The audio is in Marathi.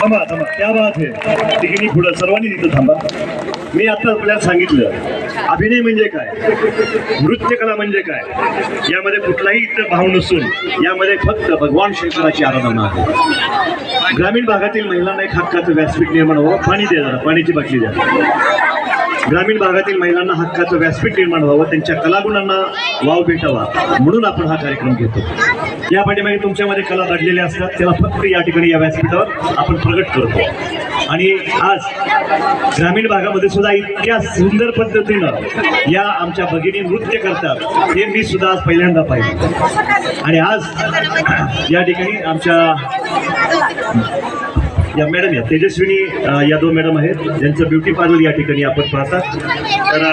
थांबा थांबा. त्या बात आहे तिघी पुढं सर्वांनी तिथं थांबा. मी आता आपल्याला सांगितलं अभिनय म्हणजे काय? नृत्यकला म्हणजे काय? यामध्ये कुठलाही इतर भाव नसून यामध्ये फक्त भगवान शंकराची आराधना आहे. ग्रामीण भागातील महिलांना एक हक्काचं व्यासपीठ निर्माण व्हावं. पाणी द्या जरा पाण्याची बाटली द्या. ग्रामीण भागातील महिलांना हक्काचं व्यासपीठ निर्माण व्हावं त्यांच्या कलागुणांना वाव भेटावा म्हणून आपण हा कार्यक्रम घेतो. या पाठीमागे तुमच्यामध्ये कला दडलेल्या असतात त्याला फक्त या ठिकाणी या व्यासपीठावर आपण प्रगट करतो. आणि आज ग्रामीण भागामध्ये सुद्धा इतक्या सुंदर पद्धतीनं या आमच्या भगिनी नृत्य करतात हे मी सुद्धा आज पहिल्यांदा पाहिजे आणि आज या ठिकाणी आमच्या या मॅडम या तेजस्विनी यादव मॅडम आहेत. ज्यांचं ब्युटी पार्लर या ठिकाणी आपण पाहतात तर